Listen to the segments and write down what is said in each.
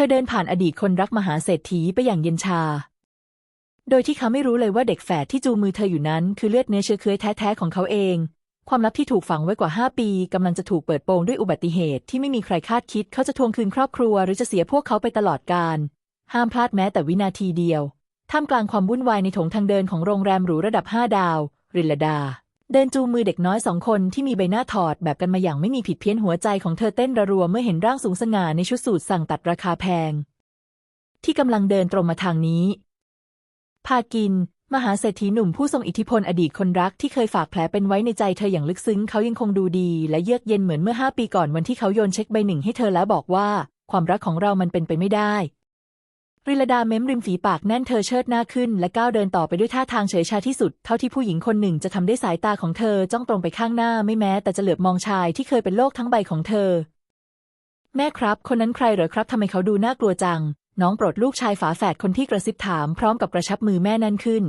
ธอเดินผ่านอดีตคนรักมหาเศรษฐีไปอย่างเย็นชา โดยที่เขาไม่รู้เลยว่าเด็กแฝดที่จูมือเธออยู่นั้น คือเลือดเนื้อเชื้อเคื้อแท้ๆของเขาเอง ความลับที่ถูกฝังไว้กว่า 5 ปีกำลังจะถูกเปิดโปงด้วยอุบัติเหตุที่ไม่มีใครคาดคิด เขาจะทวงคืนครอบครัว หรือจะเสียพวกเขาไปตลอดกาล ห้ามพลาดแม้แต่วินาทีเดียว ท่ามกลางความวุ่นวายในถงทางเดินของโรงแรมหรูระดับ 5 ดาว ริลดา เดินจูมือเด็กน้อยสองคนที่มีใบหน้าถอดแบบกันมาอย่างไม่มีผิดเพี้ยนหัวใจของเธอเต้นระรัวเมื่อเห็นร่างสูงสง่าในชุดสูทสั่งตัดราคาแพง ที่กำลังเดินตรงมาทางนี้ พากิน มหาเศรษฐีหนุ่มผู้ทรงอิทธิพลอดีตคนรักที่เคยฝากแผลเป็นไว้ในใจเธออย่างลึกซึ้งเขายังคงดูดี และเยือกเย็นเหมือนเมื่อห้าปีก่อนวันที่เขาโยนเช็คใบหนึ่งให้เธอแล้วบอกว่า ความรักของเรามันเป็นไปไม่ได้ ริลดาเม้มริมฝีปากแน่นเธอเชิดหน้าขึ้น และก้าวเดินต่อไปด้วยท่าทางเฉยชาที่สุด เท่าที่ผู้หญิงคนหนึ่งจะทำได้สายตาของเธอจ้องตรงไปข้างหน้าไม่แม้แต่จะเหลือบมองชายที่เคยเป็นโลกทั้งใบของเธอ แม่ครับ คนนั้นใครเหรอครับทำไมเขาดูน่ากลัวจัง น้องโปรดลูกชายฝาแฝดคนที่กระซิบถามพร้อมกับกระชับมือแม่นั่นขึ้น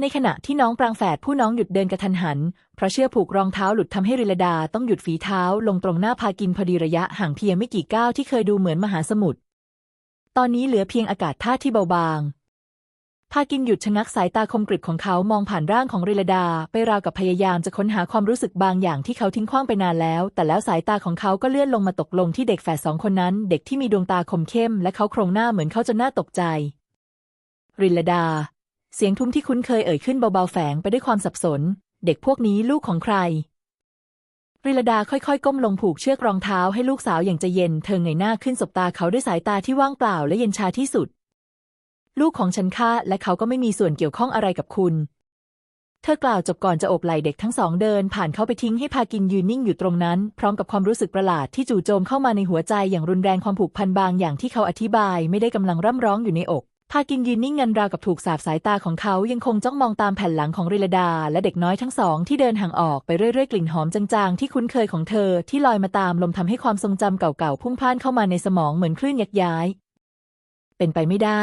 ในขณะที่น้องปรางแฝดผู้น้องหยุดเดินกระทันหัน เพราะเชือกผูกรองเท้าหลุดทำให้ริลดาต้องหยุดฝีเท้า ลงตรงหน้าพากินพอดีระยะห่างเพียงไม่กี่ก้าวที่เคยดูเหมือนมหาสมุทร ตอนนี้เหลือเพียงอากาศธาที่เบาบาง พากินหยุดชะงักสายตาคมกริบของเขามองผ่านร่างของริลดา ไปราวกับพยายามจะค้นหาความรู้สึกบางอย่างที่เขาทิ้งขว้างไปนานแล้ว แต่แล้วสายตาของเขาก็เลื่อนลงมาตกลงที่เด็กแฝดสองคนนั้น เด็กที่มีดวงตาคมเข้ม และเขาโครงหน้าเหมือนเขาจะน่าตกใจ ริลดา เสียงทุ้มที่คุ้นเคยเอ่ยขึ้นเบาๆแฝงไปด้วยความสับสน เด็กพวกนี้ลูกของใคร ริลดาค่อยๆ ก้มลงผูกเชือกรองเท้าให้ลูกสาวอย่างใจเย็น เธอเงยหน้าขึ้นสบตาเขาด้วยสายตาที่ว่างเปล่าและเย็นชาที่สุด ลูกของฉันค่ะและเขาก็ไม่มีส่วนเกี่ยวข้องอะไรกับคุณ เธอกล่าวจบก่อนจะโอบไหล่เด็กทั้งสองเดิน ผ่านเขาไปทิ้งให้พากินยืนนิ่งอยู่ตรงนั้น พร้อมกับความรู้สึกประหลาดที่จู่โจมเข้ามาในหัวใจอย่างรุนแรงความผูกพันบางอย่างที่เขาอธิบายไม่ได้กำลังร่ำร้องอยู่ในอก พากินยืนนิ่งงันราวกับถูกสาบสายตาของเขายังคงจ้องมองตามแผ่นหลังของริลดา และเด็กน้อยทั้งสองที่เดินห่างออกไปเรื่อยๆ กลิ่นหอมจางๆ ที่คุ้นเคยของเธอที่ลอยมาตามลมทำให้ความทรงจำเก่าๆ พุ่งพ่านเข้ามาในสมองเหมือนคลื่นยักย้าย เป็นไปไม่ได้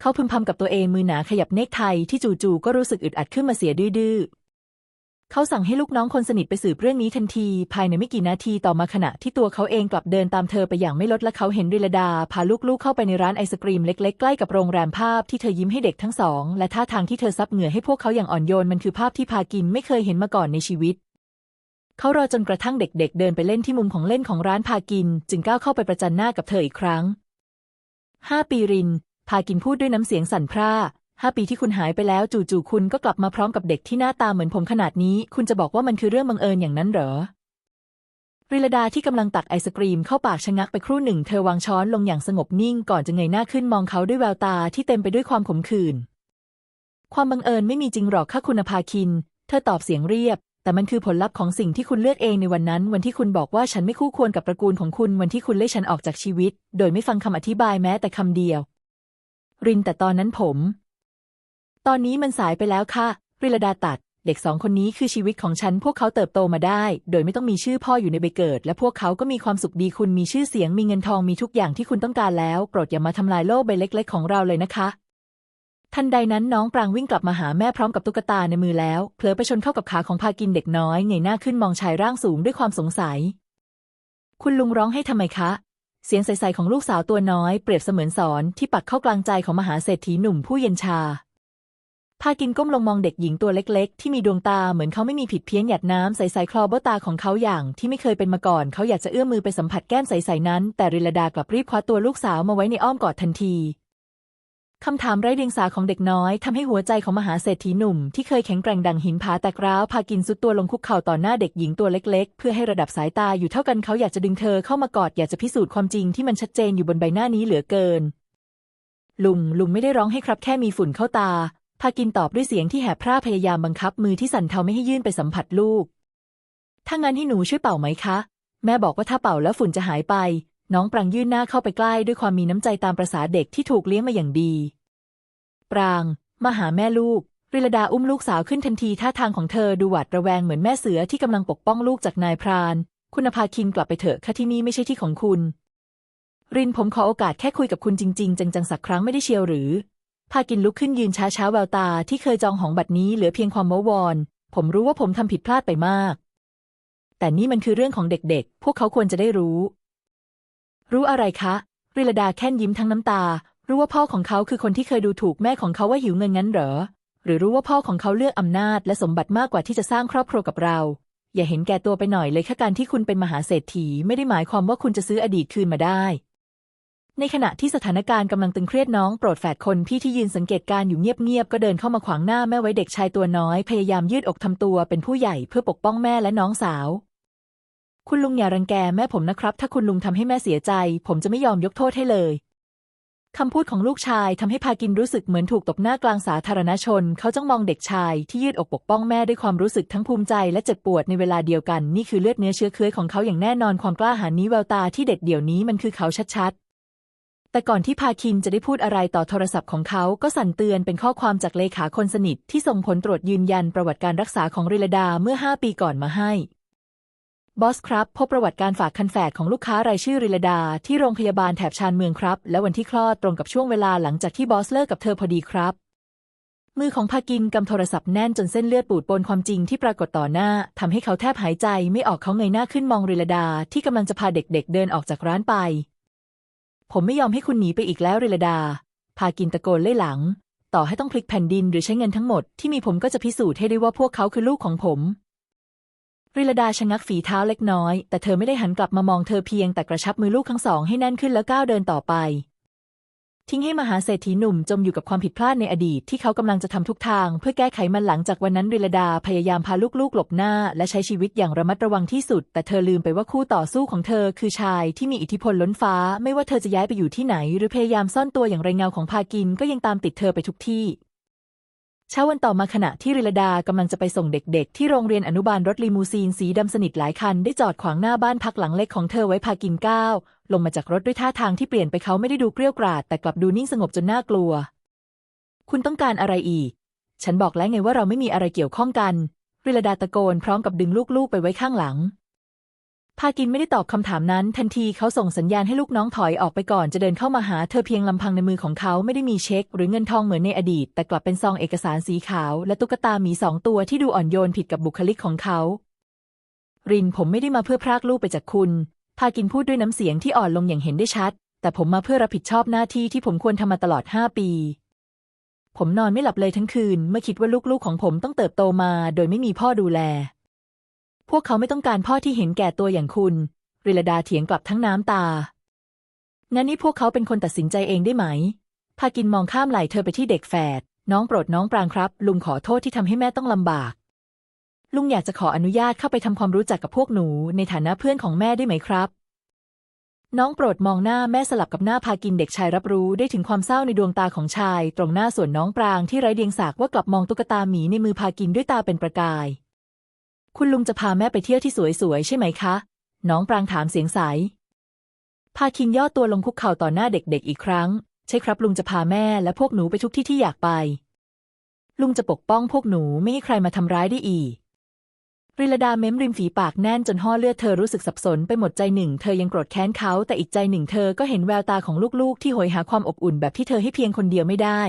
เขาพึมพำกับตัวเองมือหนาขยับเนกไทที่จู่ๆก็รู้สึกอึดอัดขึ้นมาเสียดื้อ เขาสั่งให้ลูกน้องคนสนิทไปสืบเรื่องนี้ทันที ภายในไม่กี่นาทีต่อมาขณะที่ตัวเขาเองกลับเดินตามเธอไปอย่างไม่ลดและเขาเห็นริลดา พาลูกๆเข้าไปในร้านไอศกรีมเล็กๆ ใกล้กับโรงแรมภาพที่เธอยิ้มให้เด็กทั้งสอง และท่าทางที่เธอซับเหงื่อให้พวกเขาอย่างอ่อนโยนมันคือภาพที่พากินไม่เคยเห็นมาก่อนในชีวิต เขารอจนกระทั่งเด็กๆเดินไปเล่นที่มุมของเล่นของร้านพากิน จึงก้าวเข้าไปประจันหน้ากับเธออีกครั้งห้าปีริน พากินพูดด้วยน้ำเสียงสั่นพร่า ห้าปีที่คุณหายไปแล้วจู่ๆคุณก็กลับมาพร้อมกับเด็กที่หน้าตาเหมือนผมขนาดนี้ คุณจะบอกว่ามันคือเรื่องบังเอิญอย่างนั้นเหรอริลดาที่กำลังตักไอศกรีมเข้าปากชะงักไปครู่หนึ่ง เธอวางช้อนลงอย่างสงบนิ่งก่อนจะเงยหน้าขึ้นมองเขาด้วยแววตาที่เต็มไปด้วยความขมขื่น ความบังเอิญไม่มีจริงหรอกค่ะคุณภาคิน เธอตอบเสียงเรียบ แต่มันคือผลลัพธ์ของสิ่งที่คุณเลือกเองในวันนั้น วันที่คุณบอกว่าฉันไม่คู่ควรกับตระกูลของคุณ วันที่คุณไล่ฉันออกจากชีวิต โดยไม่ฟังคำอธิบายแม้แต่คำเดียว รินแต่ตอนนั้นผม ตอนนี้มันสายไปแล้วค่ะริลดาตัด เด็กสองคนนี้คือชีวิตของฉัน พวกเขาเติบโตมาได้ โดยไม่ต้องมีชื่อพ่ออยู่ในใบเกิด และพวกเขาก็มีความสุขดีคุณมีชื่อเสียง มีเงินทองมีทุกอย่างที่คุณต้องการแล้วโปรดอย่ามาทำลายโลกใบเล็ก ๆ ของเราเลยนะคะทันใดนั้นน้องปรางวิ่งกลับมาหาแม่พร้อมกับตุ๊กตาในมือแล้วเผลอไปชนเข้ากับขาของพากินเด็กน้อยเงยหน้าขึ้นมองชายร่างสูงด้วยความสงสัย คุณลุงร้องให้ทำไมคะ เสียงใสๆของลูกสาวตัวน้อยเปรียบเสมือนสอนที่ปักเข้ากลางใจของมหาเศรษฐีหนุ่มผู้เย็นชา พากินก้มลงมองเด็กหญิงตัวเล็ก ๆ ที่มีดวงตาเหมือนเขาไม่มีผิดเพี้ยนหยัดน้ำใสๆคลอเบ้าตาของเขาอย่างที่ไม่เคยเป็นมาก่อน เขาอยากจะเอื้อมมือไปสัมผัสแก้มใสๆนั้น แต่ริลดากลับรีบคว้าตัวลูกสาวมาไว้ในอ้อมกอดทันทีคำถามไร้เดียงสาของเด็กน้อยทำให้หัวใจของมหาเศรษฐีหนุ่มที่เคยแข็งแกร่งดังหินผาแตกร้าวพากินสุดตัวลงคุกเข่าต่อหน้าเด็กหญิงตัวเล็กๆ เพื่อให้ระดับสายตาอยู่เท่ากันเขาอยากจะดึงเธอเข้ามากอดอยากจะพิสูจน์ความจริงที่มันชัดเจนอยู่บนใบหน้านี้เหลือเกิน ลุงลุงไม่ได้ร้องให้ครับแค่มีฝุ่นเข้าตา พากินตอบด้วยเสียงที่แหบพร่าพยายามบังคับมือที่สั่นเทาไม่ให้ยื่นไปสัมผัสลูก ถ้างั้นให้หนูช่วยเป่าไหมคะ แม่บอกว่าถ้าเป่าแล้วฝุ่นจะหายไป น้องปรางยื่นหน้าเข้าไปใกล้ด้วยความมีน้ำใจตามประษาเด็กที่ถูกเลี้ยงมาอย่างดี ปราง มาหาแม่ลูกริลดาอุ้มลูกสาวขึ้นทันทีท่าทางของเธอดูหวาดระแวงเหมือนแม่เสือที่กำลังปกป้องลูกจากนายพราน คุณภาคินกลับไปเถอะค่ะที่นี่ไม่ใช่ที่ของคุณ รินผมขอโอกาสแค่คุยกับคุณจริง ๆ จังๆสักครั้งไม่ได้เชียวหรือ พากินลุกขึ้นยืนช้าช้าๆแววตาที่เคยจองหองบัดนี้เหลือเพียงความเมวอน ผมรู้ว่าผมทำผิดพลาดไปมาก แต่นี่มันคือเรื่องของเด็กๆ พวกเขาควรจะได้รู้ รู้อะไรคะ ริลดาแค่นยิ้มทั้งน้ำตา รู้ว่าพ่อของเขาคือคนที่เคยดูถูกแม่ของเขาว่าหิวเงินงั้นเหรอ หรือรู้ว่าพ่อของเขาเลือกอำนาจและสมบัติมากกว่าที่จะสร้างครอบครัวกับเรา อย่าเห็นแก่ตัวไปหน่อยเลยแค่การที่คุณเป็นมหาเศรษฐีไม่ได้หมายความว่าคุณจะซื้ออดีตคืนมาได้ ในขณะที่สถานการณ์กำลังตึงเครียดน้องโปรดแฝดคนพี่ที่ยืนสังเกตการ์อยู่เงียบๆก็เดินเข้ามาขวางหน้าแม่ไว้เด็กชายตัวน้อย พยายามยืดอกทำตัวเป็นผู้ใหญ่เพื่อปกป้องแม่และน้องสาว คุณลุงอย่ารังแกแม่ผมนะครับ ถ้าคุณลุงทำให้แม่เสียใจ ผมจะไม่ยอมยกโทษให้เลยคำพูดของลูกชายทำให้พากินรู้สึกเหมือนถูกตบหน้ากลางสาธารณชน เขาจ้องมองเด็กชายที่ยืดอกปกป้องแม่ด้วยความรู้สึกทั้งภูมิใจและเจ็บปวดในเวลาเดียวกัน นี่คือเลือดเนื้อเชื้อเชื้อของเขาอย่างแน่นอนความกล้าหาญนี้แววตาที่เด็ดเดี่ยวนี้มันคือเขาชัดๆ แต่ก่อนที่พาคินจะได้พูดอะไรต่อโทรศัพท์ของเขาก็สั่นเตือนเป็นข้อความจากเลขาคนสนิทที่ส่งผลตรวจยืนยันประวัติการรักษาของริลดาเมื่อ 5 ปีก่อนมาให้ บอสครับ พบประวัติการฝากคันแฝดของลูกค้ารายชื่อริลดา ที่โรงพยาบาลแถบชานเมืองครับ และวันที่คลอดตรงกับช่วงเวลาหลังจากที่บอสเลิกกับเธอพอดีครับ มือของพากินกำโทรศัพท์แน่นจนเส้นเลือดปูดปนความจริงที่ปรากฏต่อหน้าทำให้เขาแทบหายใจไม่ออกเขาเงยหน้าขึ้นมองริลดาที่กำลังจะพาเด็กๆเดินออกจากร้านไป ผมไม่ยอมให้คุณหนีไปอีกแล้วริลดา พากินตะโกนเล่ยหลัง ต่อให้ต้องพลิกแผ่นดินหรือใช้เงินทั้งหมดที่มีผมก็จะพิสูจน์ให้ได้ว่าพวกเขาคือลูกของผม ริลดาชะงักฝีเท้าเล็กน้อย แต่เธอไม่ได้หันกลับมามองเธอเพียงแต่กระชับมือลูกทั้งสองให้แน่นขึ้นแล้วก้าวเดินต่อไป ทิ้งให้มหาเศรษฐีหนุ่มจมอยู่กับความผิดพลาดในอดีตที่เขากำลังจะทำทุกทาง เพื่อแก้ไขมันหลังจากวันนั้นริลดาพยายามพาลูกๆ หลบหน้า และใช้ชีวิตอย่างระมัดระวังที่สุด แต่เธอลืมไปว่าคู่ต่อสู้ของเธอคือชายที่มีอิทธิพลล้นฟ้า ไม่ว่าเธอจะย้ายไปอยู่ที่ไหน หรือพยายามซ่อนตัวอย่างไรเงาของพากินก็ยังตามติดเธอไปทุกที่เช้าวันต่อมาขณะที่ริลดากำลังจะไปส่งเด็กๆ ที่โรงเรียนอนุบาลรถลีมูซีนสีดำสนิทหลายคันได้จอดขวางหน้าบ้านพักหลังเล็กของเธอไว้พากินก้าว ลงมาจากรถด้วยท่าทางที่เปลี่ยนไปเขาไม่ได้ดูเกรี้ยวกราด แต่กลับดูนิ่งสงบจนน่ากลัว คุณต้องการอะไรอีก ฉันบอกแล้วไงว่าเราไม่มีอะไรเกี่ยวข้องกันริลดาตะโกนพร้อมกับดึงลูกๆไปไว้ข้างหลัง พากินไม่ได้ตอบคำถามนั้น ทันทีเขาส่งสัญญาณให้ลูกน้องถอยออกไปก่อนจะเดินเข้ามาหาเธอเพียงลำพังในมือของเขาไม่ได้มีเช็ค หรือเงินทองเหมือนในอดีต แต่กลับเป็นซองเอกสารสีขาว และตุ๊กตาหมีสองตัวที่ดูอ่อนโยนผิดกับบุคลิกของเขา รินผมไม่ได้มาเพื่อพรากลูกไปจากคุณ พากินพูดด้วยน้ำเสียงที่อ่อนลงอย่างเห็นได้ชัด แต่ผมมาเพื่อรับผิดชอบหน้าที่ที่ผมควรทำมาตลอดห้าปี ผมนอนไม่หลับเลยทั้งคืน เมื่อคิดว่าลูกๆของผมต้องเติบโตมา โดยไม่มีพ่อดูแล พวกเขาไม่ต้องการพ่อที่เห็นแก่ตัวอย่างคุณริลดาเถียงกลับทั้งน้ำตางั้นนี่พวกเขาเป็นคนตัดสินใจเองได้ไหม พากินมองข้ามไหล่เธอไปที่เด็กแฝด น้องโปรดน้องปรางครับ ลุงขอโทษที่ทำให้แม่ต้องลำบาก ลุงอยากจะขออนุญาตเข้าไปทำความรู้จักกับพวกหนูในฐานะเพื่อนของแม่ได้ไหมครับ น้องโปรดมองหน้าแม่สลับกับหน้าพากินเด็กชายรับรู้ได้ถึงความเศร้าในดวงตาของชาย ตรงหน้าส่วนน้องปรางที่ไร้เดียงสากว่ากลับมองตุ๊กตาหมีในมือพากินด้วยตาเป็นประกาย คุณลุงจะพาแม่ไปเที่ยวที่สวยๆใช่ไหมคะ น้องปรางถามเสียงใสพาคินย่อตัวลงคุกเข่าต่อหน้าเด็กๆอีกครั้ง ใช่ครับลุงจะพาแม่และพวกหนูไปทุกที่ที่อยากไป ลุงจะปกป้องพวกหนูไม่ให้ใครมาทำร้ายได้อีก ริลดาเม้มริมฝีปากแน่นจนห่อเลือดเธอรู้สึกสับสนไปหมดใจหนึ่ง เธอยังโกรธแค้นเขา แต่อีกใจหนึ่งเธอก็เห็นแววตาของลูกๆ ที่โหยหาความอบอุ่นแบบที่เธอให้เพียงคนเดียวไม่ได้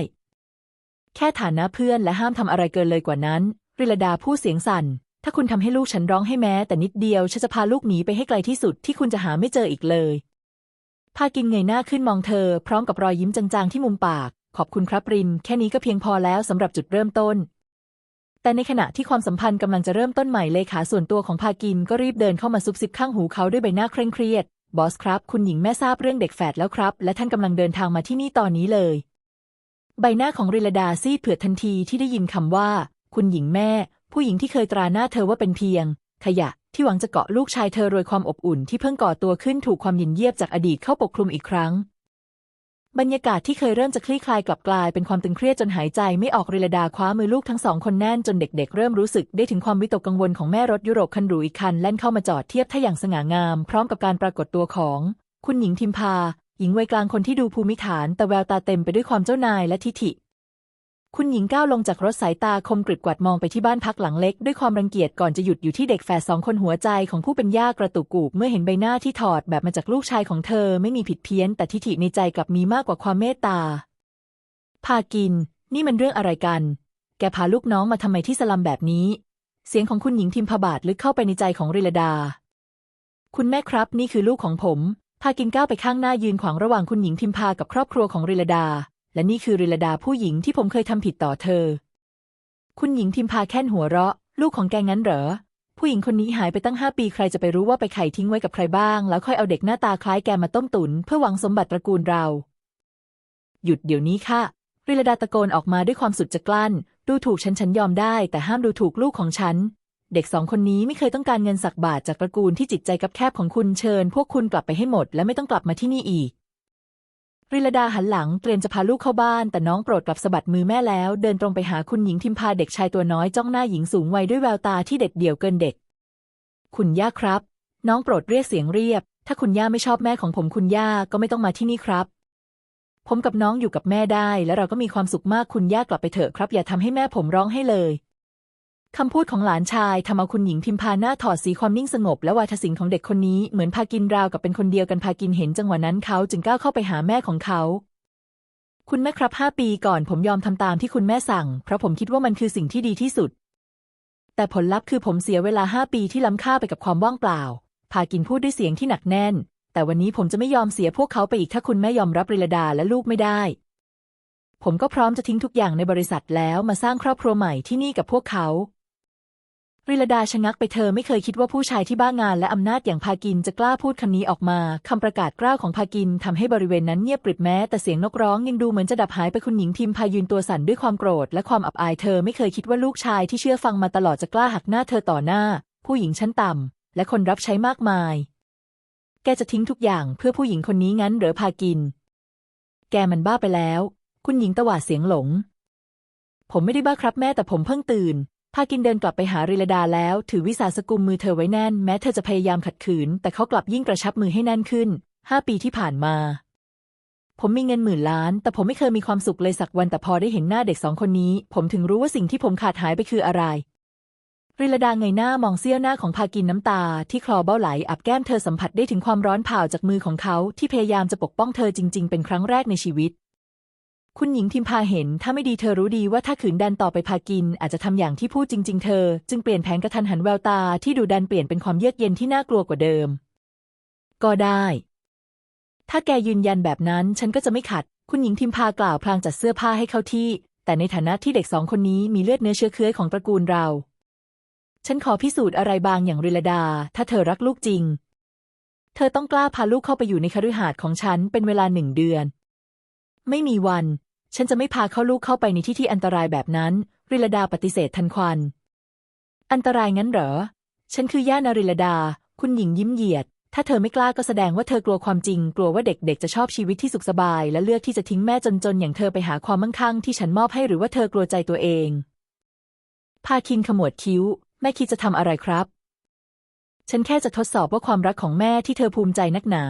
แค่ฐานะเพื่อนและห้ามทำอะไรเกินเลยกว่านั้น ริลดาพูดเสียงสั่น ถ้าคุณทำให้ลูกฉันร้องให้แม้ แต่นิดเดียวฉันจะพาลูกหนีไปให้ไกลที่สุดที่คุณจะหาไม่เจออีกเลยพากินเงยหน้าขึ้นมองเธอ พร้อมกับรอยยิ้มจางๆที่มุมปาก ขอบคุณครับริน แค่นี้ก็เพียงพอแล้วสำหรับจุดเริ่มต้น แต่ในขณะที่ความสัมพันธ์กำลังจะเริ่มต้นใหม่เลขาส่วนตัวของพากินก็รีบเดินเข้ามาซุบซิบข้างหูเขาด้วยใบหน้าเคร่งเครียด บอสครับ คุณหญิงแม่ทราบเรื่องเด็กแฝดแล้วครับ และท่านกำลังเดินทางมาที่นี่ตอนนี้เลย ใบหน้าของริลดาซีดเผือดทันทีที่ได้ยินคำว่า คุณหญิงแม่ ผู้หญิงที่เคยตราหน้าเธอว่าเป็นเพียง ขยะ ที่หวังจะเกาะลูกชายเธอโดยความอบอุ่นที่เพิ่งก่อตัวขึ้นถูกความยินเยียบจากอดีตเข้าปกคลุมอีกครั้ง บรรยากาศที่เคยเริ่มจะคลี่คลายกลับกลายเป็นความตึงเครียดจนหายใจไม่ออกริลดาคว้ามือลูกทั้งสองคนแน่นจนเด็กๆ เริ่มรู้สึกได้ถึงความวิตกกังวลของแม่รถยุโรปคันหรูอีกคันแล่นเข้ามาจอดเทียบท่าอย่างสง่างาม พร้อมกับการปรากฏตัวของ คุณหญิงทิมพา หญิงวัยกลางคนที่ดูภูมิฐาน แต่แววตาเต็มไปด้วยความเจ้านายและทิฐิ คุณหญิงก้าวลงจากรถสายตาคมกริบกวัดมองไปที่บ้านพักหลังเล็ก ด้วยความรังเกียจก่อนจะหยุดอยู่ที่เด็กแฝดสองคนหัวใจของผู้เป็นย่ากระตุกกูบเมื่อเห็นใบหน้าที่ถอดแบบมาจากลูกชายของเธอไม่มีผิดเพี้ยน แต่ทิฐิในใจกลับมีมากกว่าความเมตตา พากิน นี่มันเรื่องอะไรกัน แกพาลูกน้องมาทำไมที่สลัมแบบนี้ เสียงของคุณหญิงทิมพบาทลึกเข้าไปในใจของริลดา คุณแม่ครับ นี่คือลูกของผม พากินก้าวไปข้างหน้ายืนขวางระหว่างคุณหญิงพิมพากับครอบครัวของริลดา และนี่คือริลดาผู้หญิงที่ผมเคยทำผิดต่อเธอ คุณหญิงพิมพาแค่นหัวเราะ ลูกของแกงั้นเหรอ ผู้หญิงคนนี้หายไปตั้งห้าปีใครจะไปรู้ว่าไปไข่ทิ้งไว้กับใครบ้าง แล้วค่อยเอาเด็กหน้าตาคล้ายแกมาต้มตุ๋นเพื่อหวังสมบัติตระกูลเรา หยุดเดี๋ยวนี้ค่ะ ริลดาตะโกนออกมาด้วยความสุดจะกลั้น ดูถูกฉันฉันยอมได้ แต่ห้ามดูถูกลูกของฉัน เด็กสองคนนี้ไม่เคยต้องการเงินสักบาทจากตระกูลที่จิตใจกับแคบของคุณเชิญ พวกคุณกลับไปให้หมด และไม่ต้องกลับมาที่นี่อีก ริลดาหันหลังเตรียมจะพาลูกเข้าบ้าน แต่น้องโปรดกลับสะบัดมือแม่แล้ว เดินตรงไปหาคุณหญิงทิมพาเด็กชายตัวน้อยจ้องหน้าหญิงสูงวัยด้วยแววตาที่เด็ดเดี่ยวเกินเด็ก คุณย่าครับ น้องโปรดเรียกเสียงเรียบ ถ้าคุณย่าไม่ชอบแม่ของผมคุณย่าก็ไม่ต้องมาที่นี่ครับ ผมกับน้องอยู่กับแม่ได้ และเราก็มีความสุขมากคุณย่ากลับไปเถอะครับ อย่าทำให้แม่ผมร้องให้เลย คำพูดของหลานชายทำเอาคุณหญิงพิมพาหน้าถอดสีความนิ่งสงบ และวาทศิลป์ของเด็กคนนี้เหมือนพากินราวกับเป็นคนเดียวกันพากินเห็นจังหวะนั้นเขาจึงก้าวเข้าไปหาแม่ของเขา คุณแม่ครับห้าปีก่อนผมยอมทำตามที่คุณแม่สั่ง เพราะผมคิดว่ามันคือสิ่งที่ดีที่สุด แต่ผลลัพธ์คือผมเสียเวลาห้าปีที่ล้ำค่าไปกับความว่างเปล่า พากินพูดด้วยเสียงที่หนักแน่น แต่วันนี้ผมจะไม่ยอมเสียพวกเขาไปอีกถ้าคุณแม่ยอมรับริลดาและลูกไม่ได้ ผมก็พร้อมจะทิ้งทุกอย่างในบริษัทแล้วมาสร้างครอบครัวใหม่ที่นี่กับพวกเขา ริลดาชะงักไปเธอไม่เคยคิดว่าผู้ชายที่บ้างานและอำนาจอย่างพากินจะกล้าพูดคำนี้ออกมาคำประกาศกล้าของพากินทำให้บริเวณนั้นเงียบกริบแม้แต่เสียงนกร้องยังดูเหมือนจะดับหายไปคุณหญิงทิมพายืนตัวสั่นด้วยความโกรธและความอับอายเธอไม่เคยคิดว่าลูกชายที่เชื่อฟังมาตลอดจะกล้าหักหน้าเธอต่อหน้า ผู้หญิงชั้นต่ำและคนรับใช้มากมาย แกจะทิ้งทุกอย่างเพื่อผู้หญิงคนนี้งั้นหรือพากิน แกมันบ้าไปแล้ว คุณหญิงตวาดเสียงหลง ผมไม่ได้บ้าครับแม่แต่ผมเพิ่งตื่น พากินเดินกลับไปหาริลดาแล้ว ถือวิสาสกุมมือเธอไว้แน่น แม้เธอจะพยายามขัดขืน แต่เขากลับยิ่งกระชับมือให้แน่นขึ้นห้าปีที่ผ่านมา ผมมีเงินหมื่นล้าน แต่ผมไม่เคยมีความสุขเลยสักวันแต่พอได้เห็นหน้าเด็กสองคนนี้ ผมถึงรู้ว่าสิ่งที่ผมขาดหายไปคืออะไร ริลดาเงยหน้ามองเสี้ยวหน้าของพากินน้ำตา ที่คลอเบ้าไหลอับแก้มเธอสัมผัสได้ถึงความร้อนเผาจากมือของเขาที่พยายามจะปกป้องเธอจริง ๆ เป็นครั้งแรกในชีวิต คุณหญิงทิมพาเห็น ถ้าไม่ดีเธอรู้ดีว่าถ้าขืนดันต่อไปพากิน อาจจะทำอย่างที่พูดจริง ๆ เธอ จึงเปลี่ยนแผนกระทันหันแววตาที่ดูดันเปลี่ยนเป็นความเยือกเย็นที่น่ากลัวกว่าเดิม ก็ได้ ถ้าแกยืนยันแบบนั้น ฉันก็จะไม่ขัด คุณหญิงทิมพากล่าวพลางจัดเสื้อผ้าให้เข้าที่ แต่ในฐานะที่เด็กสองคนนี้มีเลือดเนื้อเชื้อเคื้อของตระกูลเรา ฉันขอพิสูจน์อะไรบางอย่างริลดา ถ้าเธอรักลูกจริง เธอต้องกล้าพาลูกเข้าไปอยู่ในคฤหาสน์ของฉันเป็นเวลาหนึ่งเดือน ไม่มีวัน ฉันจะไม่พาเข้าลูกเข้าไปในที่ที่อันตรายแบบนั้น ริลดาปฏิเสธทันควัน อันตรายงั้นเหรอ ฉันคือย่านาริลดา คุณหญิงยิ้มเหยียด ถ้าเธอไม่กล้าก็แสดงว่าเธอกลัวความจริง กลัวว่าเด็กๆ จะชอบชีวิตที่สุขสบาย และเลือกที่จะทิ้งแม่จนๆ อย่างเธอไปหาความมั่งคั่งที่ฉันมอบให้หรือว่าเธอกลัวใจตัวเอง พาคินขมวดคิ้ว แม่คิดจะทำอะไรครับ ฉันแค่จะทดสอบว่าความรักของแม่ที่เธอภูมิใจนักหนา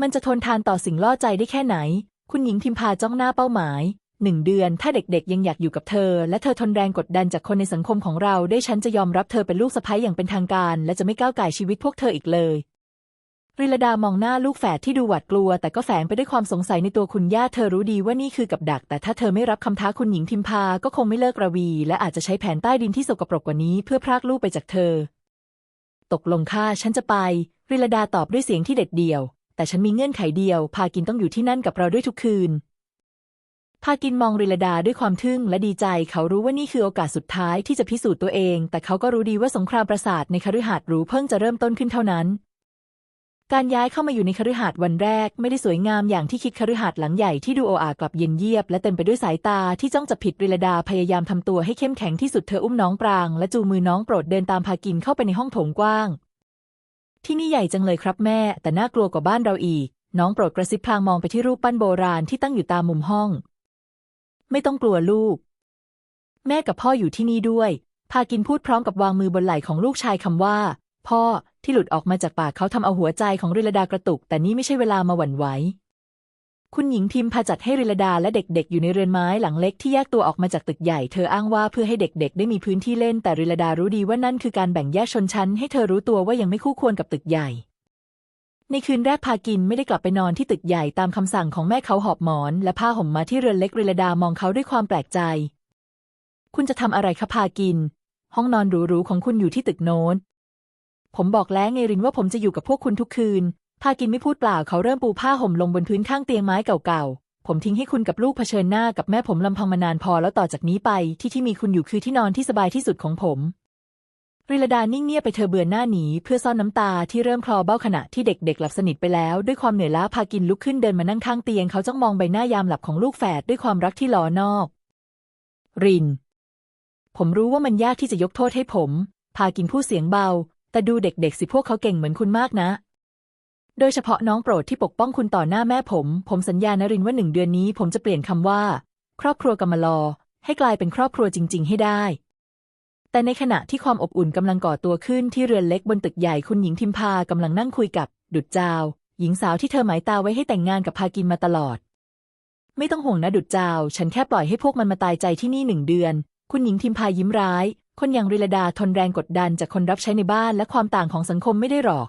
มันจะทนทานต่อสิ่งล่อใจได้แค่ไหน คุณหญิงพิมพาจ้องหน้าเป้าหมายหนึ่งเดือน ถ้าเด็กๆ ยังอยากอยู่กับเธอ และเธอทนแรงกดดันจากคนในสังคมของเราได้ฉันจะยอมรับเธอเป็นลูกสะใภ้อย่างเป็นทางการ และจะไม่ก้าวไก่ชีวิตพวกเธออีกเลยริลดามองหน้าลูกแฝดที่ดูหวาดกลัว แต่ก็แฝงไปด้วยความสงสัยในตัวคุณย่าเธอรู้ดีว่านี่คือกับดัก แต่ถ้าเธอไม่รับคำท้าคุณหญิงพิมพาก็คงไม่เลิกระวี และอาจจะใช้แผนใต้ดินที่สกปรกกว่านี้เพื่อพรากลูกไปจากเธอ ตกลงค่ะฉันจะไปริลดาตอบด้วยเสียงที่เด็ดเดี่ยว แต่ฉันมีเงื่อนไขเดียว พากินต้องอยู่ที่นั่นกับเราด้วยทุกคืน พากินมองริลดาด้วยความทึ่งและดีใจ เขารู้ว่านี่คือโอกาสสุดท้ายที่จะพิสูจน์ตัวเอง แต่เขาก็รู้ดีว่าสงครามประสาทในคฤหาสน์หรูเพิ่งจะเริ่มต้นขึ้นเท่านั้น การย้ายเข้ามาอยู่ในคฤหาสน์วันแรก ไม่ได้สวยงามอย่างที่คิดคฤหาสน์หลังใหญ่ที่ดูโออากลับเย็นเยียบและเต็มไปด้วยสายตาที่จ้องจับผิดริลดาพยายามทำตัวให้เข้มแข็งที่สุดเธออุ้มน้องปราง และจูงมือน้องโปรดเดินตามพากินเข้าไปในห้องโถงกว้าง ที่นี่ใหญ่จังเลยครับแม่ แต่น่ากลัวกว่าบ้านเราอีก น้องโปรดกระซิบพลางมองไปที่รูปปั้นโบราณที่ตั้งอยู่ตามมุมห้อง ไม่ต้องกลัวลูก แม่กับพ่ออยู่ที่นี่ด้วย พากินพูดพร้อมกับวางมือบนไหล่ของลูกชายคำว่า พ่อที่หลุดออกมาจากปากเขาทำเอาหัวใจของริลดากระตุก แต่นี่ไม่ใช่เวลามาหวั่นไหว คุณหญิงพิมพาจัดให้ริลดาและเด็กๆ อยู่ในเรือนไม้หลังเล็กที่แยกตัวออกมาจากตึกใหญ่ เธออ้างว่าเพื่อให้เด็กๆ ได้มีพื้นที่เล่น แต่ริลดารู้ดีว่านั่นคือการแบ่งแยกชนชั้น ให้เธอรู้ตัวว่ายังไม่คู่ควรกับตึกใหญ่ ในคืนแรกพากินไม่ได้กลับไปนอนที่ตึกใหญ่ตามคำสั่งของแม่เขาหอบหมอน และผ้าห่มมาที่เรือนเล็กริลดามองเขาด้วยความแปลกใจ คุณจะทำอะไรคะพากิน ห้องนอนหรูๆของคุณอยู่ที่ตึกโน้นผมบอกแล้วไงรินว่าผมจะอยู่กับพวกคุณทุกคืน พากินไม่พูดเปล่าเขาเริ่มปูผ้าห่มลงบนพื้นข้างเตียงไม้เก่าๆ ผมทิ้งให้คุณกับลูกเผชิญหน้ากับแม่ผมลำพังมานานพอแล้วต่อจากนี้ไปที่ที่มีคุณอยู่คือที่นอนที่สบายที่สุดของผมริลดานิ่งเงียบไปเธอเบือนหน้าหนีเพื่อซ่อนน้ำตาที่เริ่มคลอเบ้าขณะที่เด็กๆ หลับสนิทไปแล้ว ด้วยความเหนื่อยล้าพากินลุกขึ้นเดินมานั่งข้างเตียงเขาจ้องมองใบหน้ายามหลับของลูกแฝดด้วยความรักที่ล้อนอก ริน ผมรู้ว่ามันยากที่จะยกโทษให้ผม พากินพูดเสียงเบา แต่ดูเด็กๆ สิพวกเขาเก่งเหมือนคุณมากนะ โดยเฉพาะน้องโปรดที่ปกป้องคุณต่อหน้าแม่ผม ผมสัญญานรินว่าหนึ่งเดือนนี้ ผมจะเปลี่ยนคำว่า ครอบครัวกำมลอ ให้กลายเป็นครอบครัวจริง ๆ ให้ได้ แต่ในขณะที่ความอบอุ่นกำลังก่อตัวขึ้นที่เรือนเล็กบนตึกใหญ่คุณหญิงทิมพากำลังนั่งคุยกับ ดุดจาว หญิงสาวที่เธอหมายตาไว้ให้แต่งงานกับพากินมาตลอด ไม่ต้องห่วงนะดุดจาว ฉันแค่ปล่อยให้พวกมันมาตายใจที่นี่หนึ่งเดือน คุณหญิงทิมพายิ้มร้าย คนอย่างริลดาทนแรงกดดันจากคนรับใช้ในบ้านและความต่างของสังคมไม่ได้หรอก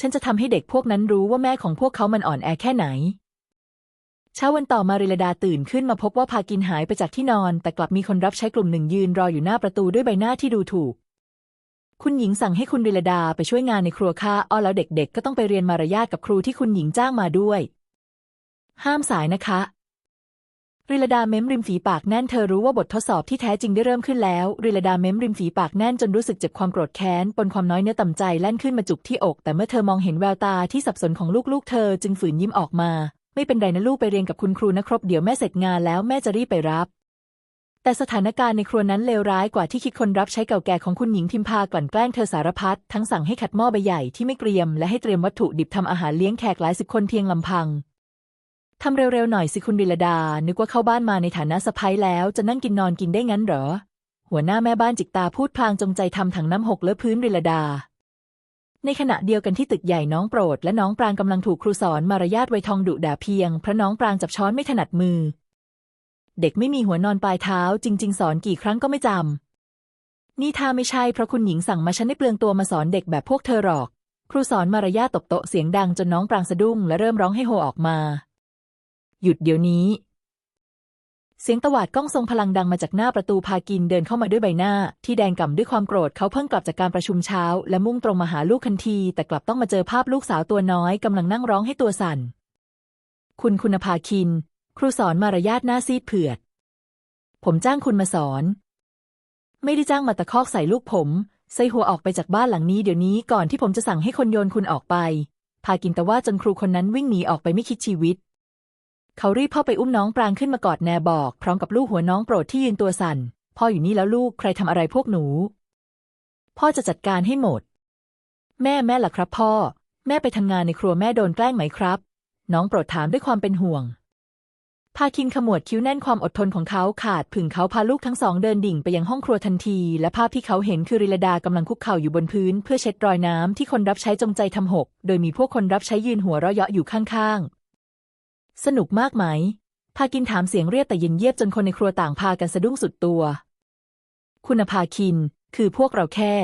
ฉันจะทำให้เด็กพวกนั้นรู้ว่าแม่ของพวกเขามันอ่อนแอแค่ไหน เช้าวันต่อมาริลดาตื่นขึ้นมาพบว่าพากินหายไปจากที่นอน แต่กลับมีคนรับใช้กลุ่มหนึ่งยืนรออยู่หน้าประตูด้วยใบหน้าที่ดูถูก คุณหญิงสั่งให้คุณริลดาไปช่วยงานในครัวข้าอ้อแล้วเด็กๆ ก็ต้องไปเรียนมารยาทกับครูที่คุณหญิงจ้างมาด้วย ห้ามสายนะคะ ริลดาเม้มริมฝีปากแน่นเธอรู้ว่าบททดสอบที่แท้จริงได้เริ่มขึ้นแล้วริลดาเม้มริมฝีปากแน่นจนรู้สึกเจ็บความโกรธแค้นปนความน้อยเนื้อต่ำใจแล่นขึ้นมาจุกที่อก แต่เมื่อเธอมองเห็นแววตาที่สับสนของลูกๆ เธอจึงฝืนยิ้มออกมา ไม่เป็นไรนะลูกไปเรียนกับคุณครูนะครับเดี๋ยวแม่เสร็จงานแล้วแม่จะรีบไปรับ แต่สถานการณ์ในครัวนั้นเลวร้ายกว่าที่คิดคนรับใช้เก่าแก่ของคุณหญิงทิมพากลั่นแกล้งเธอสารพัดทั้งสั่งให้ขัดหม้อใบใหญ่ที่ไม่เกรียมและให้เตรียมวัตถุดิบทำอาหารเลี้ยงแขกหลายสิบคนเพียงลำพัง ทำเร็วๆหน่อยสิคุณดิลดา นึกว่าเข้าบ้านมาในฐานะสะพ้ยแล้วจะนั่งกินนอนกินได้งั้นเหรอ หัวหน้าแม่บ้านจิกตาพูดพลางจงใจทำถังน้ำหกเลอะพื้นดิลดา ในขณะเดียวกันที่ตึกใหญ่น้องโปรด และน้องปรางกำลังถูกครูสอนมารยาทไวทองดุด่าเพียง เพราะน้องปรางจับช้อนไม่ถนัดมือ เด็กไม่มีหัวนอนปลายเท้า จริง ๆ สอนกี่ครั้งก็ไม่จำนี่ถ้าไม่ใช่เพราะคุณหญิงสั่งมาฉันได้เปลืองตัวมาสอนเด็กแบบพวกเธอหรอก ครูสอนมารยาทตบโต๊ะเสียงดังจนน้องปรางสะดุ้งและเริ่มร้องให้โฮออกมา หยุดเดี๋ยวนี้ เสียงตวาดก้องทรงพลังดังมาจากหน้าประตูพากินเดินเข้ามาด้วยใบหน้า ที่แดงก่ำด้วยความโกรธเขาเพิ่งกลับจากการประชุมเช้า และมุ่งตรงมาหาลูกทันที แต่กลับต้องมาเจอภาพลูกสาวตัวน้อยกำลังนั่งร้องให้ตัวสั่น คุณคุณภาคิน ครูสอนมารยาทหน้าซีดเผือด ผมจ้างคุณมาสอน ไม่ได้จ้างมาตะคอกใส่ลูกผมใส่หัวออกไปจากบ้านหลังนี้เดี๋ยวนี้ก่อนที่ผมจะสั่งให้คนโยนคุณออกไป พากินต่ว่าจนครูคนนั้นวิ่งหนีออกไปไม่คิดชีวิต เขารีบเข้าไปอุ้มน้องปรางขึ้นมากอดแนบอก พร้อมกับลูกหัวน้องโปรดที่ยืนตัวสั่น พ่ออยู่นี่แล้วลูกใครทำอะไรพวกหนู พ่อจะจัดการให้หมด แม่แม่ล่ะครับ พ่อ แม่ไปทำงานในครัวแม่โดนแกล้งไหมครับ น้องโปรดถามด้วยความเป็นห่วงพาคินขมวดคิ้วแน่นความอดทนของเขาขาดผึ่งเขาพาลูกทั้งสองเดินดิ่งไปยังห้องครัวทันที และภาพที่เขาเห็นคือริลดากำลังคุกเข่าอยู่บนพื้น เพื่อเช็ดรอยน้ำที่คนรับใช้จงใจทำหก โดยมีพวกคนรับใช้ยืนหัวเราะเยาะอยู่ข้างๆ สนุกมากไหม พากินถามเสียงเรียบแต่เย็นเยียบจนคนในครัวต่างพากันสะดุ้งสุดตัว คุณภาคิน คือพวกเราแค่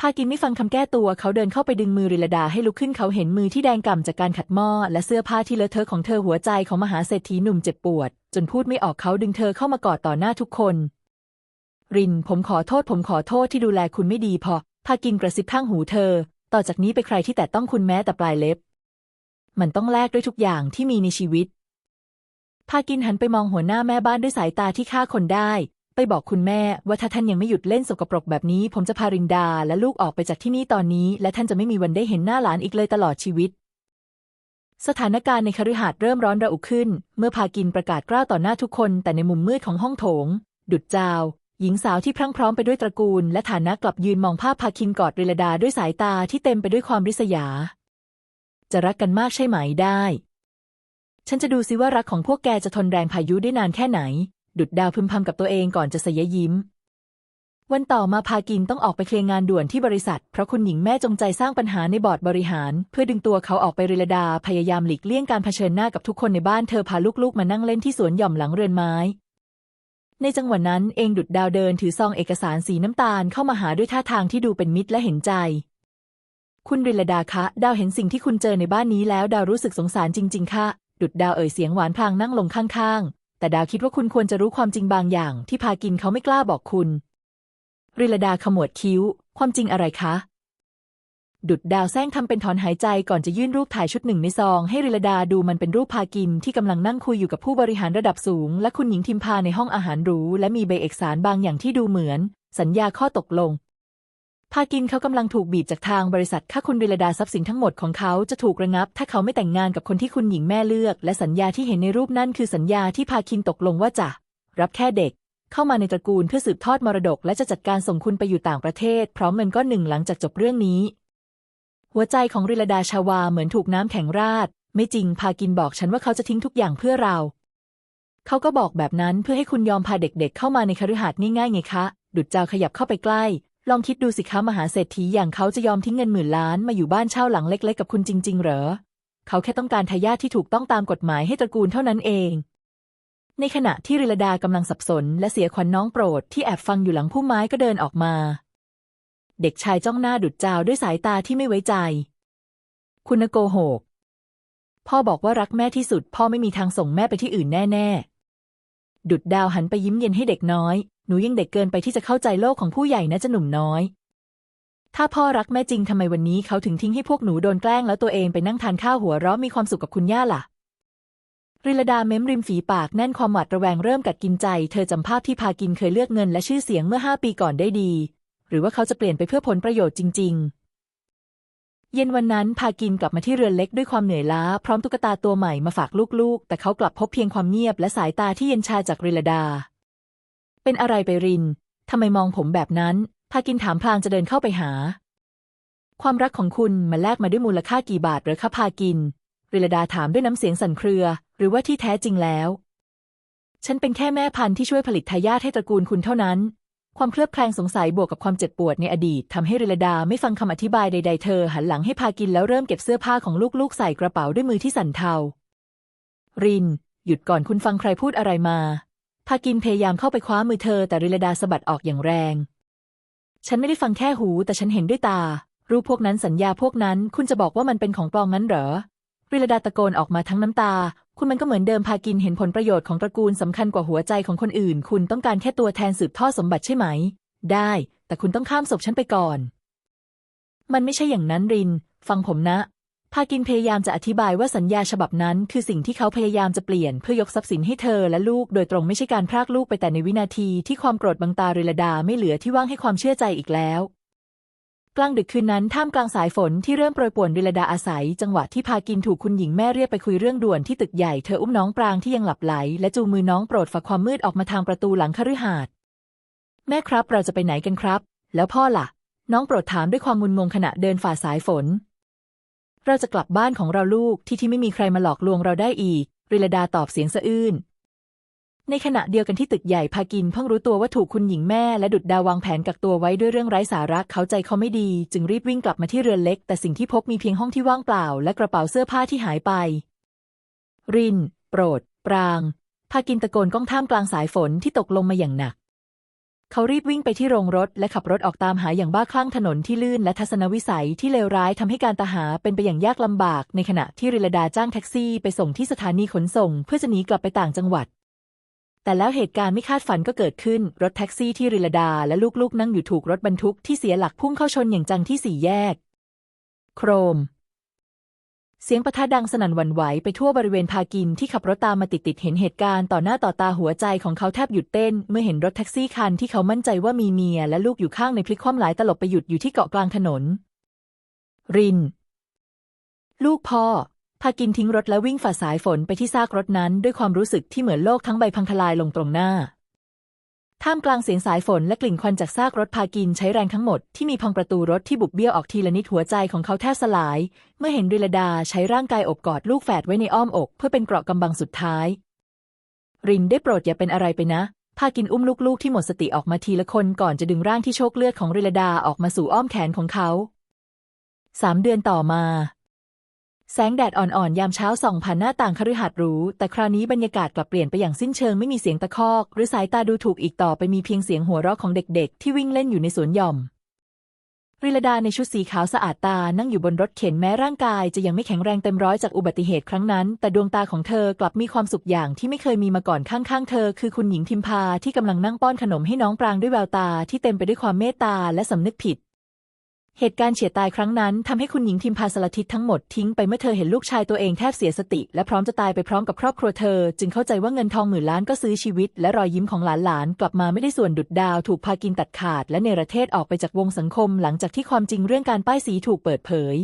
พากินไม่ฟังคำแก้ตัวเขาเดินเข้าไปดึงมือริลดาให้ลุกขึ้นเขาเห็นมือที่แดงก่ำจากการขัดหม้อและเสื้อผ้าที่เลอะเทอะของเธอหัวใจของมหาเศรษฐีหนุ่มเจ็บปวด จนพูดไม่ออกเขาดึงเธอเข้ามากอดต่อหน้าทุกคน ริน ผมขอโทษ ผมขอโทษที่ดูแลคุณไม่ดีพอ พากินกระซิบข้างหูเธอ ต่อจากนี้ไปใครที่แตะต้องคุณแม้แต่ปลายเล็บ มันต้องแลกด้วยทุกอย่างที่มีในชีวิต พากินหันไปมองหัวหน้าแม่บ้านด้วยสายตาที่ฆ่าคนได้ ไปบอกคุณแม่ว่าถ้าท่านยังไม่หยุดเล่นสกปรกแบบนี้ ผมจะพารินดาและลูกออกไปจากที่นี่ตอนนี้ และท่านจะไม่มีวันได้เห็นหน้าหลานอีกเลยตลอดชีวิต สถานการณ์ในคฤหาสน์เริ่มร้อนระอุขึ้น เมื่อพากินประกาศกล้าต่อหน้าทุกคน แต่ในมุมมืดของห้องโถง ดุดจาวหญิงสาวที่พรั่งพร้อมไปด้วยตระกูล และฐานะกลับยืนมองภาพพาคินกอดริลดาด้วยสายตาที่เต็มไปด้วยความริษยา จะรักกันมากใช่ไหมได้ ฉันจะดูซิว่ารักของพวกแกจะทนแรงพายุได้นานแค่ไหน ดุดดาวพึมพำกับตัวเองก่อนจะเสยยิ้ม วันต่อมาพากินต้องออกไปเคลียร์งานด่วนที่บริษัท เพราะคุณหญิงแม่จงใจสร้างปัญหาในบอร์ดบริหาร เพื่อดึงตัวเขาออกไปริลดาพยายามหลีกเลี่ยงการเผชิญหน้ากับทุกคนในบ้านเธอพาลูกๆมานั่งเล่นที่สวนหย่อมหลังเรือนไม้ในจังหวะนั้นเองดุดดาวเดินถือซองเอกสารสีน้ำตาลเข้ามาหาด้วยท่าทางที่ดูเป็นมิตรและเห็นใจ คุณริลดาคะ ดาวเห็นสิ่งที่คุณเจอในบ้านนี้แล้วดาวรู้สึกสงสารจริง ๆ ค่ะ ดุดดาวเอ่ยเสียงหวานพลางนั่งลงข้างๆ แต่ดาวคิดว่าคุณควรจะรู้ความจริงบางอย่าง ที่พากินเขาไม่กล้าบอกคุณ ริลดาขมวดคิ้ว ความจริงอะไรคะ ดุดดาวแซงทำเป็นถอนหายใจก่อนจะยื่นรูปถ่ายชุดหนึ่งในซอง ให้ริลดาดูมันเป็นรูปพากินที่กำลังนั่งคุยอยู่กับผู้บริหารระดับสูง และคุณหญิงทิมพาในห้องอาหารหรูและมีใบเอกสารบางอย่างที่ดูเหมือน สัญญาข้อตกลง พากินเขากำลังถูกบีบจากทางบริษัทค่าคุณริลดาทรัพย์สินทั้งหมดของเขาจะถูกระงับ ถ้าเขาไม่แต่งงานกับคนที่คุณหญิงแม่เลือก และสัญญาที่เห็นในรูปนั่นคือสัญญาที่พาคินตกลงว่าจะ รับแค่เด็ก เข้ามาในตระกูลเพื่อสืบทอดมรดก และจะจัดการส่งคุณไปอยู่ต่างประเทศ พร้อมเงินก้อนหนึ่งหลังจากจบเรื่องนี้ หัวใจของริลดาชาวาเหมือนถูกน้ำแข็งราด ไม่จริงพากินบอกฉันว่าเขาจะทิ้งทุกอย่างเพื่อเรา เขาก็บอกแบบนั้นเพื่อให้คุณยอมพาเด็กๆ เข้ามาในคฤหาสน์ง่ายๆไงคะ ดุจเจ้าขยับเข้าไปใกล้ ลองคิดดูสิคะมหาเศรษฐีอย่างเขาจะยอมทิ้งเงินหมื่นล้านมาอยู่บ้านเช่าหลังเล็กๆกับคุณจริง ๆ เหรอ เขาแค่ต้องการทายาทที่ถูกต้องตามกฎหมายให้ตระกูลเท่านั้นเอง ในขณะที่ริลดากำลังสับสน และเสียขวัญน้องโปรดที่แอบฟังอยู่หลังพุ่มไม้ก็เดินออกมา เด็กชายจ้องหน้าดุจเจ้าด้วยสายตาที่ไม่ไว้ใจ คุณโกหก พ่อบอกว่ารักแม่ที่สุด พ่อไม่มีทางส่งแม่ไปที่อื่นแน่ ๆ ดุดดาวหันไปยิ้มเย็นให้เด็กน้อย หนูยังเด็กเกินไปที่จะเข้าใจโลกของผู้ใหญ่นะจะหนุ่มน้อย ถ้าพ่อรักแม่จริงทำไมวันนี้เขาถึงทิ้งให้พวกหนูโดนแกล้งแล้วตัวเองไปนั่งทานข้าวหัวเราะมีความสุขกับคุณย่าล่ะริลดาเม้มริมฝีปากแน่นความหวาดระแวงเริ่มกัดกินใจ เธอจำภาพที่พากินเคยเลือกเงินและชื่อเสียงเมื่อห้าปีก่อนได้ดี หรือว่าเขาจะเปลี่ยนไปเพื่อผลประโยชน์จริง ๆ เย็นวันนั้นพากินกลับมาที่เรือนเล็กด้วยความเหนื่อยล้า พร้อมตุ๊กตาตัวใหม่มาฝากลูกๆ แต่เขากลับพบเพียงความเงียบและสายตาที่เย็นชาจากริลดา เป็นอะไรไปรินทำไมมองผมแบบนั้นพากินถามพลางจะเดินเข้าไปหา ความรักของคุณมันแลกมาด้วยมูลค่ากี่บาทหรือคะพากินริลดาถามด้วยน้ำเสียงสั่นเครือ หรือว่าที่แท้จริงแล้ว ฉันเป็นแค่แม่พันธุ์ที่ช่วยผลิตทายาทให้ตระกูลคุณเท่านั้น ความเคลือบแคลงสงสัยบวกกับความเจ็บปวดในอดีตทำให้ริลดาไม่ฟังคำอธิบายใด ๆ เธอ หันหลังให้พากินแล้วเริ่มเก็บเสื้อผ้าของลูกๆ ใส่กระเป๋าด้วยมือที่สั่นเทา ริน หยุดก่อนคุณฟังใครพูดอะไรมาพากินพยายามเข้าไปคว้ามือเธอ แต่ริลดาสะบัดออกอย่างแรง ฉันไม่ได้ฟังแค่หูแต่ฉันเห็นด้วยตา รูปพวกนั้นสัญญาพวกนั้น คุณจะบอกว่ามันเป็นของปลอมงั้นเหรอริลดาตะโกนออกมาทั้งน้ำตา คุณมันก็เหมือนเดิมพากินเห็นผลประโยชน์ของตระกูลสำคัญกว่าหัวใจของคนอื่น คุณต้องการแค่ตัวแทนสืบทอดสมบัติใช่ไหม ได้ แต่คุณต้องข้ามศพฉันไปก่อน มันไม่ใช่อย่างนั้นริน ฟังผมนะ พากินพยายามจะอธิบายว่าสัญญาฉบับนั้น คือสิ่งที่เขาพยายามจะเปลี่ยนเพื่อยกทรัพย์สินให้เธอและลูก โดยตรงไม่ใช่การพรากลูกไปแต่ในวินาทีที่ความโกรธบังตาริลดาไม่เหลือที่ว่างให้ความเชื่อใจอีกแล้ว กลางดึกคืนนั้นท่ามกลางสายฝนที่เริ่มโปรยป่วนริลดาอาศัย จังหวะที่พากินถูกคุณหญิงแม่เรียกไปคุยเรื่องด่วนที่ตึกใหญ่เธออุ้มน้องปรางที่ยังหลับไหล และจูงมือน้องโปรดฝากความมืดออกมาทางประตูหลังคฤหาสน์แม่ครับเราจะไปไหนกันครับ แล้วพ่อล่ะ น้องโปรดถามด้วยความงุนงงขณะเดินฝ่าสายฝน เราจะกลับบ้านของเราลูกที่ที่ไม่มีใครมาหลอกลวงเราได้อีกริลดาตอบเสียงสะอื้น ในขณะเดียวกันที่ตึกใหญ่พากินเพิ่งรู้ตัวว่าถูกคุณหญิงแม่และดุดดาววางแผนกักตัวไว้ด้วยเรื่องไร้สาระเขาใจเขาไม่ดี จึงรีบวิ่งกลับมาที่เรือนเล็ก แต่สิ่งที่พบมีเพียงห้องที่ว่างเปล่า และกระเป๋าเสื้อผ้าที่หายไป ริน โปรด ปราง พากินตะโกนก้องท่ามกลางสายฝนที่ตกลงมาอย่างหนัก เขารีบวิ่งไปที่โรงรถ และขับรถออกตามหาอย่างบ้าคลั่งถนนที่ลื่นและทัศนวิสัยที่เลวร้ายทำให้การตาหาเป็นไปอย่างยากลำบาก ในขณะที่ริลดาจ้างแท็กซี่ไปส่งที่สถานีขนส่ง เพื่อจะหนีกลับไปต่างจังหวัด แต่แล้วเหตุการณ์ไม่คาดฝันก็เกิดขึ้น รถแท็กซี่ที่ริลดาและลูกๆ นั่งอยู่ถูกรถบรรทุกที่เสียหลักพุ่งเข้าชนอย่างจังที่สี่แยก โครม เสียงประทัดดังสนั่นหวั่นไหวไปทั่วบริเวณพากินที่ขับรถตามมาติดๆเห็นเหตุการณ์ต่อหน้าต่อตาหัวใจของเขาแทบหยุดเต้น เมื่อเห็นรถแท็กซี่คันที่เขามั่นใจว่ามีเมียและลูกอยู่ข้างในพลิกคว่ำหลายตลบไปหยุดอยู่ที่เกาะกลางถนน ริน ลูกพ่อ พากินทิ้งรถและวิ่งฝ่าสายฝนไปที่ซากรถนั้น ด้วยความรู้สึกที่เหมือนโลกทั้งใบพังทลายลงตรงหน้า ท่ามกลางเสียงสายฝนและกลิ่นควันจากซากรถพากินใช้แรงทั้งหมดที่มีพังประตูรถที่บุบเบี้ยวออกทีละนิดหัวใจของเขาแทบสลาย เมื่อเห็นริลดาใช้ร่างกายอบกอดลูกแฝดไว้ในอ้อมอก เพื่อเป็นเกราะกำบังสุดท้าย รินได้โปรดอย่าเป็นอะไรไปนะพากินอุ้มลูกๆที่หมดสติออกมาทีละคนก่อนจะดึงร่างที่โชคเลือดของริลดาออกมาสู่อ้อมแขนของเขาสามเดือนต่อมา แสงแดดอ่อนๆ ยามเช้าส่องผ่านหน้าต่างคฤหาสน์หรู แต่คราวนี้บรรยากาศกลับเปลี่ยนไปอย่างสิ้นเชิงไม่มีเสียงตะคอก หรือสายตาดูถูกอีกต่อไปมีเพียงเสียงหัวเราะของเด็กๆ ที่วิ่งเล่นอยู่ในสวนหย่อมริลดาในชุดสีขาวสะอาดตานั่งอยู่บนรถเข็นแม้ร่างกายจะยังไม่แข็งแรงเต็มร้อยจากอุบัติเหตุครั้งนั้น แต่ดวงตาของเธอกลับมีความสุขอย่างที่ไม่เคยมีมาก่อนข้างๆ เธอ คือคุณหญิงทิมพาที่กำลังนั่งป้อนขนมให้น้องปรางด้วยแววตาที่เต็มไปด้วยความเมตตาและสำนึกผิด เหตุการณ์เฉียดตายครั้งนั้นทำให้คุณหญิงทิมพาสลทิศทั้งหมดทิ้งไปเมื่อเธอเห็นลูกชายตัวเองแทบเสียสติ และพร้อมจะตายไปพร้อมกับครอบครัวเธอ จึงเข้าใจว่าเงินทองหมื่นล้านก็ซื้อชีวิต และรอยยิ้มของหลานๆ กลับมาไม่ได้ส่วนดุดดาวถูกพากินตัดขาด และเนรเทศออกไปจากวงสังคม หลังจากที่ความจริงเรื่องการป้ายสีถูกเปิดเผย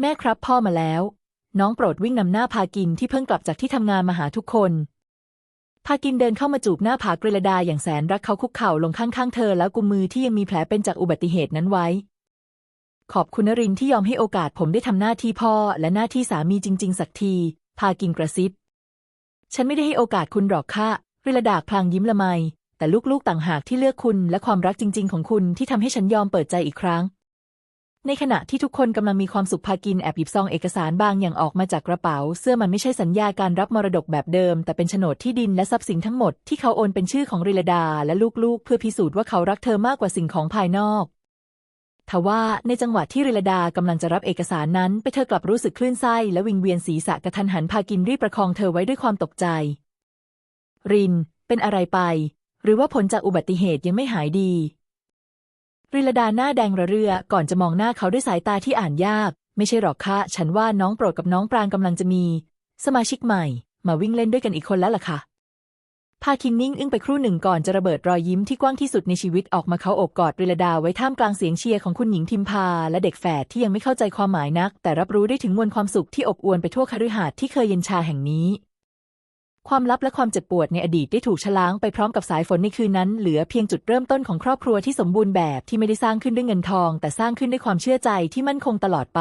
แม่ครับพ่อมาแล้ว น้องโปรดวิ่งนำหน้าพากินที่เพิ่งกลับจากที่ทำงานมาหาทุกคน พากินเดินเข้ามาจูบหน้าผากฤลดาอย่างแสนรักเขาคุกเข่าลงข้างๆเธอแล้วกุมมือที่ยังมีแผลเป็นจากอุบัติเหตุนั้นไว้ ขอบคุณนรินที่ยอมให้โอกาสผมได้ทำหน้าที่พ่อและหน้าที่สามีจริง ๆ สักที พากินกระซิบ ฉันไม่ได้ให้โอกาสคุณหรอกค่ะฤลดาพลางยิ้มละไม แต่ลูกๆต่างหากที่เลือกคุณและความรักจริง ๆ ของคุณที่ทำให้ฉันยอมเปิดใจอีกครั้ง ในขณะที่ทุกคนกำลังมีความสุขพากินแอบหยิบซองเอกสารบางอย่างออกมาจากกระเป๋า เสื้อมันไม่ใช่สัญญาการรับมรดกแบบเดิม แต่เป็นโฉนดที่ดินและทรัพย์สินทั้งหมดที่เขาโอนเป็นชื่อของริลดาและลูกๆ เพื่อพิสูจน์ว่าเขารักเธอมากกว่าสิ่งของภายนอกทว่าในจังหวะที่ริลดากำลังจะรับเอกสารนั้น ไปเธอกลับรู้สึกคลื่นไส้และวิงเวียนศีรษะกระทันหันพากินรีบประคองเธอไว้ด้วยความตกใจ ริน เป็นอะไรไป หรือว่าผลจากอุบัติเหตุยังไม่หายดี ริลดาหน้าแดงระเรือก่อนจะมองหน้าเขาด้วยสายตาที่อ่านยาก ไม่ใช่หรอกค่ะฉันว่าน้องโปรดกับน้องปรางกำลังจะมี สมาชิกใหม่ มาวิ่งเล่นด้วยกันอีกคนแล้วล่ะค่ะพาคินนิ่งอึ้งไปครู่หนึ่งก่อนจะระเบิดรอยยิ้มที่กว้างที่สุดในชีวิตออกมาเขาโอบกอดริลดาไว้ท่ามกลางเสียงเชียร์ของคุณหญิงทิมพา และเด็กแฝดที่ยังไม่เข้าใจความหมายนัก แต่รับรู้ได้ถึงมวลความสุขที่อบอวลไปทั่วคฤหาสน์ที่เคยเย็นชาแห่งนี้ ความลับและความเจ็บปวดในอดีตได้ถูกฉล้างไปพร้อมกับสายฝนในคืนนั้น เหลือเพียงจุดเริ่มต้นของครอบครัวที่สมบูรณ์แบบที่ไม่ได้สร้างขึ้นด้วยเงินทอง แต่สร้างขึ้นด้วยความเชื่อใจที่มั่นคงตลอดไป